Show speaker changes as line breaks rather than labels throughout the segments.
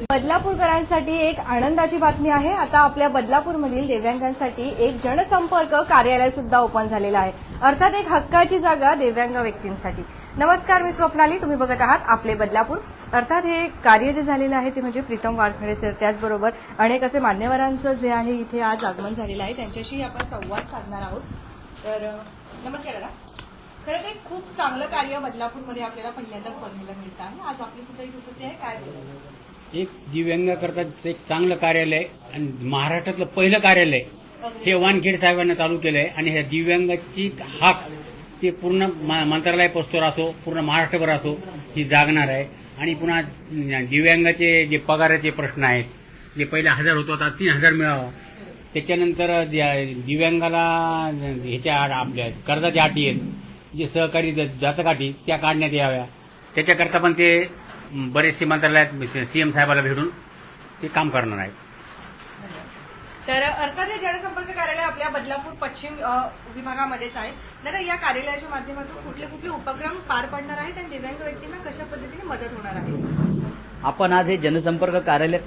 बदलापूरकरांसाठी एक आनंदाची बातमी आहे. आता आपल्या बदलापूरमधील दिव्यांगांसाठी एक जनसंपर्क कार्यालय सुद्धा ओपन झालेलं आहे. अर्थात एक हक्काची जागा दिव्यांग व्यक्तींसाठी. नमस्कार मी स्वप्नाली. तुम्ही बघत आहात आपले बदलापूर. अर्थात हे कार्य जे झालेलं आहे ते म्हणजे प्रीतम वारखडे सर त्याचबरोबर अनेक असे मान्यवरांचं जे आहे इथे आज आगमन झालेलं आहे. त्यांच्याशी आपण संवाद साधणार आहोत. तर नमस्कार दादा. खरं ते खूप चांगलं कार्य बदलापूरमध्ये आपल्याला पहिल्यांदाच बघायला मिळतं आहे. आज आपली सुद्धा उपस्थिती आहे. काय
एक दिव्यांगाकरता एक चांगलं कार्यालय आणि महाराष्ट्रातलं पहिलं कार्यालय हे वानखेड साहेबांना चालू केलंय आणि ह्या दिव्यांगाची हाक ते पूर्ण मा- मंत्रालय पोस्टवर असो पूर्ण महाराष्ट्रभर असो ही जागणार आहे. आणि पुन्हा दिव्यांगाचे जे पगाराचे प्रश्न आहेत जे पहिले हजार होतो आता तीन हजार मिळावं. त्याच्यानंतर ज्या- दिव्यांगाला ह्याच्या आपल्या कर्जाच्या अटी आहेत जे सहकारी जाचकाठी त्या काढण्यात याव्या. त्याच्याकरता पण ते बरेचसे मंत्रालयात सीएम साहेबाला भेटून ते काम करणार आहेत.
तर अर्थात हे जनसंपर्क कार्यालय आपल्या बदलापूर पश्चिम विभागामध्येच आहे. तर या कार्यालयाच्या माध्यमातून कुठले कुठले उपक्रम पार पडणार आहेत आणि दिव्यांग व्यक्तींना कशा पद्धतीने मदत होणार आहे?
आपण आज हे जनसंपर्क कार्यालय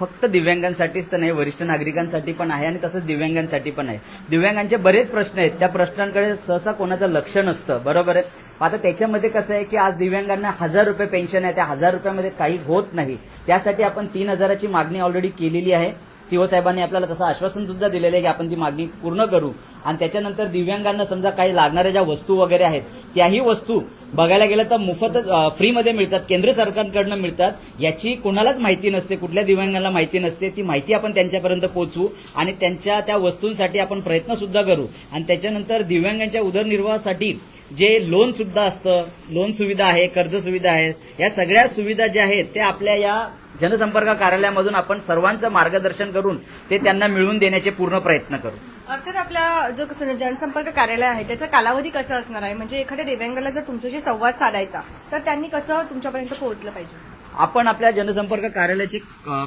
फक्त दिव्यांगांसाठीच तर नाही वरिष्ठ नागरिकांसाठी पण आहे आणि तसंच दिव्यांगांसाठी पण आहे. दिव्यांगांचे बरेच प्रश्न आहेत. त्या प्रश्नांकडे सहसा कोणाचं लक्ष नसतं. बरोबर आहे? आता त्याच्यामध्ये कसं आहे की आज दिव्यांगांना हजार रुपये पेन्शन आहे त्या हजार रुपयामध्ये काही होत नाही. त्यासाठी आपण तीन हजाराची मागणी ऑलरेडी केलेली आहे. सीओ साहेबांनी आपल्याला तसं आश्वासन सुद्धा दिलेलं आहे की आपण ती मागणी पूर्ण करू. आणि त्याच्यानंतर दिव्यांगांना समजा काही लागणाऱ्या ज्या वस्तू वगैरे आहेत त्याही वस्तू बघायला गेलं तर मोफत फ्रीमध्ये मिळतात केंद्र सरकारकडनं मिळतात. याची कोणालाच माहिती नसते कुठल्या दिव्यांगांना माहिती नसते. ती माहिती आपण त्यांच्यापर्यंत पोहोचवू आणि त्यांच्या त्या वस्तूंसाठी आपण प्रयत्न सुद्धा करू. आणि त्याच्यानंतर दिव्यांगांच्या उदरनिर्वाहासाठी जे लोन सुद्धा असतं लोन सुविधा आहे कर्ज सुविधा आहे या सगळ्या सुविधा ज्या आहेत त्या आपल्या या जनसंपर्क कार्यालयामधून आपण सर्वांचं मार्गदर्शन करून ते त्यांना मिळवून देण्याचे पूर्ण प्रयत्न करू.
अर्थात आपला जो कसं जनसंपर्क कार्यालय आहे त्याचा कालावधी कसा असणार आहे? म्हणजे एखाद्या दिव्यांगाला जर तुमच्याशी संवाद साधायचा तर त्यांनी कसं तुमच्यापर्यंत पोहोचलं पाहिजे?
आपण आपल्या जनसंपर्क कार्यालयाचे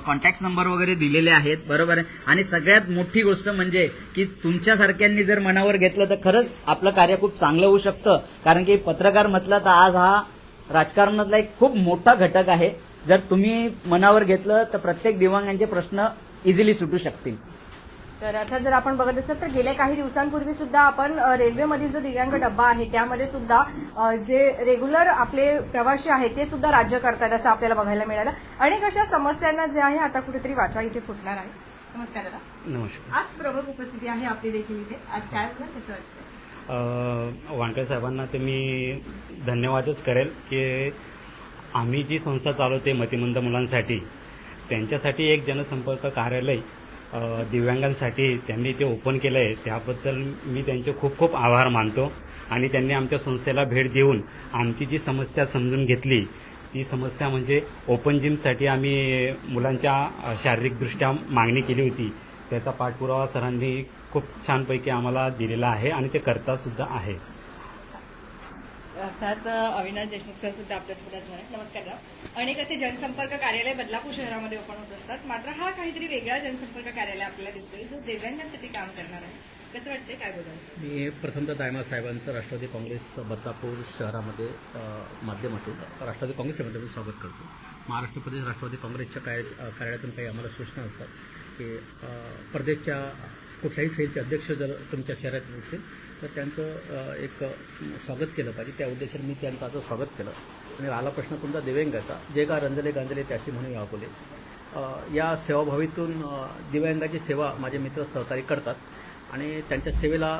कॉन्टॅक्ट नंबर वगैरे दिलेले आहेत बरोबर आहे? आणि सगळ्यात मोठी गोष्ट म्हणजे की तुमच्यासारख्यांनी जर मनावर घेतलं तर खरंच आपलं कार्य खूप चांगलं होऊ शकतं. कारण की पत्रकार म्हटलं तर आज हा राजकारणातला एक खूप मोठा घटक आहे. जर तुम्ही मनावर घेतलं तर प्रत्येक दिव्यांगांचे प्रश्न इझिली सुटू शकतील.
तर अर्थात जर आपण बघत असेल तर गेल्या काही दिवसांपूर्वी सुद्धा आपण रेल्वेमधील जो दिव्यांग डब्बा आहे त्यामध्ये सुद्धा जे रेग्युलर आपले प्रवासी आहेत ते सुद्धा राज्य करतात असं आपल्याला बघायला मिळालं. अनेक अशा समस्यांना जे आहे आता कुठेतरी वाचा इथे फुटणार आहे. नमस्कार दादा.
नमस्कार.
आज प्रमुख उपस्थिती आहे आपली देखील इथे. आज काय कसं वाटतं?
साहेबांना ते मी धन्यवादच करेल की आम्ही जी संस्था चालवते मतिमंद मुलांसाठी त्यांच्यासाठी एक जनसंपर्क कार्यालय दिव्यांगांसाठी त्यांनी ते ओपन केलं आहे त्याबद्दल मी त्यांचे खूप खूप आभार मानतो. आणि त्यांनी आमच्या संस्थेला भेट देऊन आमची जी समस्या समजून घेतली ती समस्या म्हणजे ओपन जिमसाठी आम्ही मुलांच्या शारीरिकदृष्ट्या मागणी केली होती. त्याचा पाठपुरावा सरांनी खूप छानपैकी आम्हाला दिलेला आहे आणि ते करतासुद्धा आहे.
अर्थात अविनाश देशमुख सर सुद्धा आपल्यासोबत असणार आहेत. नमस्कार दादा. अनेक असे जनसंपर्क कार्यालय बदलापूर शहरामध्ये ओपन होत असतात. मात्र हा काहीतरी वेगळा जनसंपर्क कार्यालय आपल्याला दिसतोय जो दिव्यांगांसाठी काम करणार आहे. कसं वाटतंय? काय बोलाल?
मी प्रथमतः दायमा साहेबांचं राष्ट्रवादी काँग्रेस बदलापूर शहरामध्ये माध्यमातून राष्ट्रवादी काँग्रेसच्या माध्यमातून स्वागत करतो. महाराष्ट्र प्रदेश राष्ट्रवादी काँग्रेसच्या काय कार्यालयातून काही आम्हाला सूचना असतात की प्रदेशच्या कुठल्याही सेलचे अध्यक्ष जर तुमच्या शहरात असतील तर त्यांचं एक स्वागत केलं पाहिजे. त्या उद्देशाने मी त्यांचं असं स्वागत केलं. आणि आला प्रश्न तुमचा दिव्यांगाचा. जे का रंजले गांजले त्याची म्हणून यापुले या सेवाभावीतून दिव्यांगाची सेवा माझे मित्र सहकारी करतात. आणि त्यांच्या सेवेला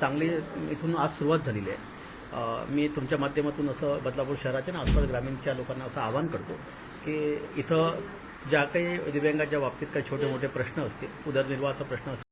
चांगली इथून आज सुरुवात झालेली आहे. मी तुमच्या माध्यमातून असं बदलापूर शहराच्या आणि आसपास ग्रामीणच्या लोकांना असं आवाहन करतो की इथं ज्या काही दिव्यांगाच्या बाबतीत काही छोटे मोठे प्रश्न असतील उदरनिर्वाहाचा प्रश्न असतील